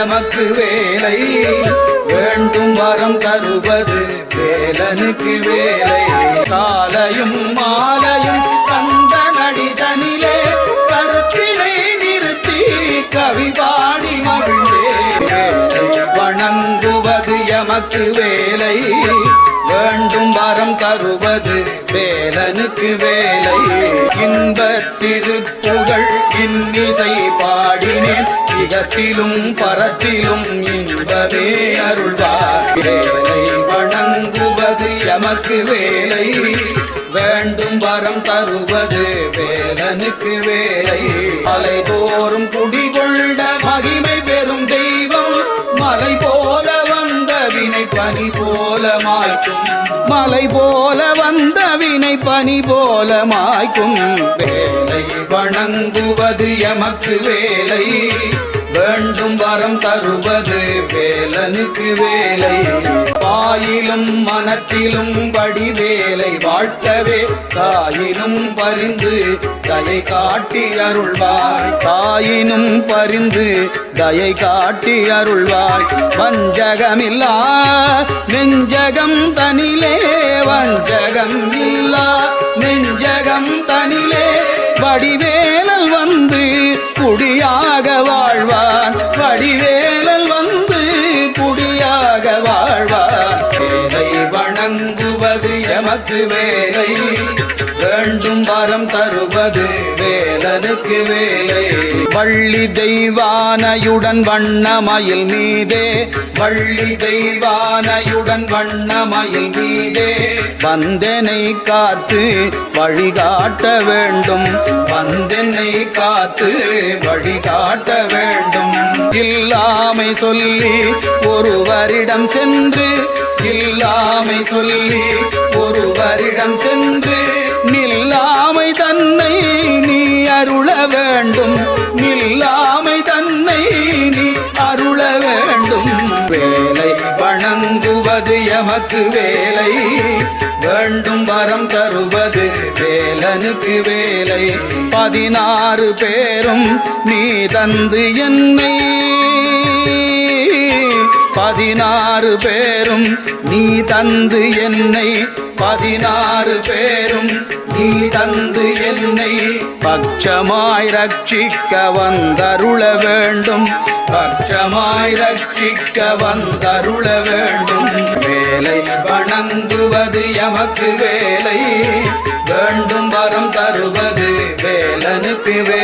எமக்கு வேலை. வேண்டும் வரம் தருவது வேலனுக்கு வேலை. காலையும் மாலையும் கந்த நடிதனிலே கருத்தினை நிறுத்தி கவிபாடி மகிழ்ந்தே. வணங்குவது எமக்கு வேலை. வேண்டும் வரம் தருவது வேலனுக்கு வேலை. இன்பத் திருப்புகழ் இன்னிசை பாடினேன். இகத்திலும் பரத்திலும் இன்பமே அருள்வார் வேலை வணங்குவது எமக்கு வேலை. வேண்டும் வரம் தருவது வேலனுக்கு வேலை. அலைதோறும் குடிகொண்ட மகிமை பெறும் தெய்வம். மலை போல வந்த வினை பனி போல மாய்க்கும். மலை போல வந்த வினை பனி போல மாய்க்கும். வேலை வணங்குவது எமக்கு வேலை. வேண்டும் வரம் தருவது வேலனுக்கு வேலை. பாயிலும் மனத்திலும் வடிவேலை வாழ்த்தவே தாயினும் பரிந்து தயை காட்டி அருள்வாய். தாயினும் பரிந்து தயை காட்டி அருள்வாய். வஞ்சகமில்லா நெஞ்சகம் தனிலே வஞ்சகம் இல்லா நெஞ்சகம் தனிலே வடிவேலல் வந்து குடியாக வாழ் நமக்கு வேலை. வேண்டும் வரம் தருவது வேலனுக்கு வேலை. வள்ளி தெய்வானையுடன் வண்ணமயில் மீதே. வள்ளி தெய்வானையுடன் வண்ணமயில் மீதே. வந்தனை காத்து வழிகாட்ட வேண்டும். வந்தனை காத்து வழிகாட்ட வேண்டும். இல்லாமை சொல்லி ஒருவரிடம் சென்று இல்லாமை சொல்லி ஒருவரிடம் சென்று நில்லாமை தன்னை நீ அருள வேண்டும். நில்லாமை தன்னை நீ அருள வேண்டும். வேலை வணங்குவது எமக்கு வேலை. வேண்டும் வரம் தருவது வேலனுக்கு வேலை. பதினாறு பேரும் நீ தந்து என்னை. பதினாறு பேரும் நீ தந்து என்னை பதினாறு பேரும் நீ தந்து என்னை பட்சமாய் ரட்சிக்க வந்தருள வேண்டும். பட்சமாய் ரட்சிக்க வந்தருள வேண்டும். வேலை வணங்குவது எமக்கு வேலை. வேண்டும் வரம் தருவது வேலனுக்கு வேலை